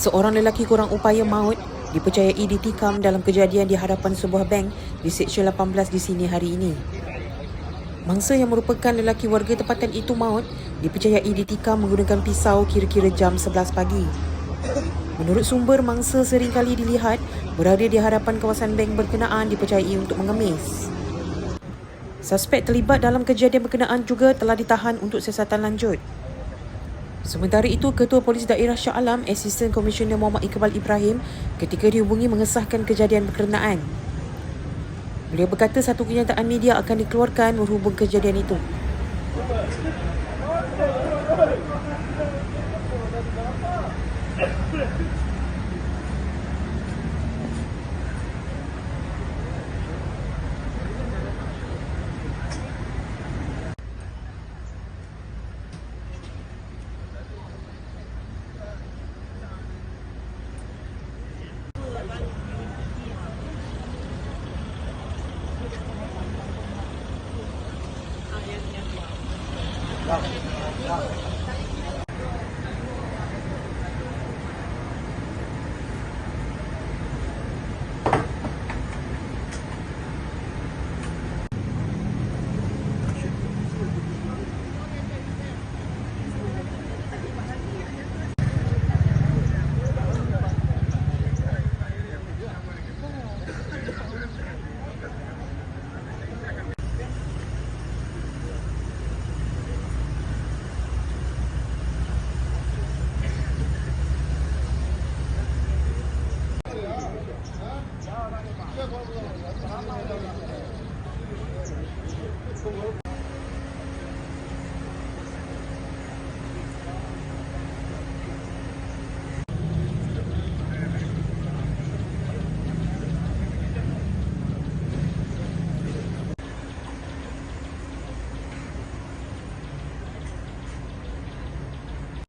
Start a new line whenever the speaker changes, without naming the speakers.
Seorang lelaki kurang upaya maut dipercayai ditikam dalam kejadian di hadapan sebuah bank di Seksyen 18 di sini hari ini. Mangsa yang merupakan lelaki warga tempatan itu maut dipercayai ditikam menggunakan pisau kira-kira jam 11 pagi. Menurut sumber, mangsa seringkali dilihat berada di hadapan kawasan bank berkenaan dipercayai untuk mengemis. Suspek terlibat dalam kejadian berkenaan juga telah ditahan untuk siasatan lanjut. Sementara itu, Ketua Polis Daerah Shah Alam, Asisten Komisioner Muhammad Iqbal Ibrahim ketika dihubungi mengesahkan kejadian berkenaan. Beliau berkata satu kenyataan media akan dikeluarkan berhubung kejadian itu.
Thank you.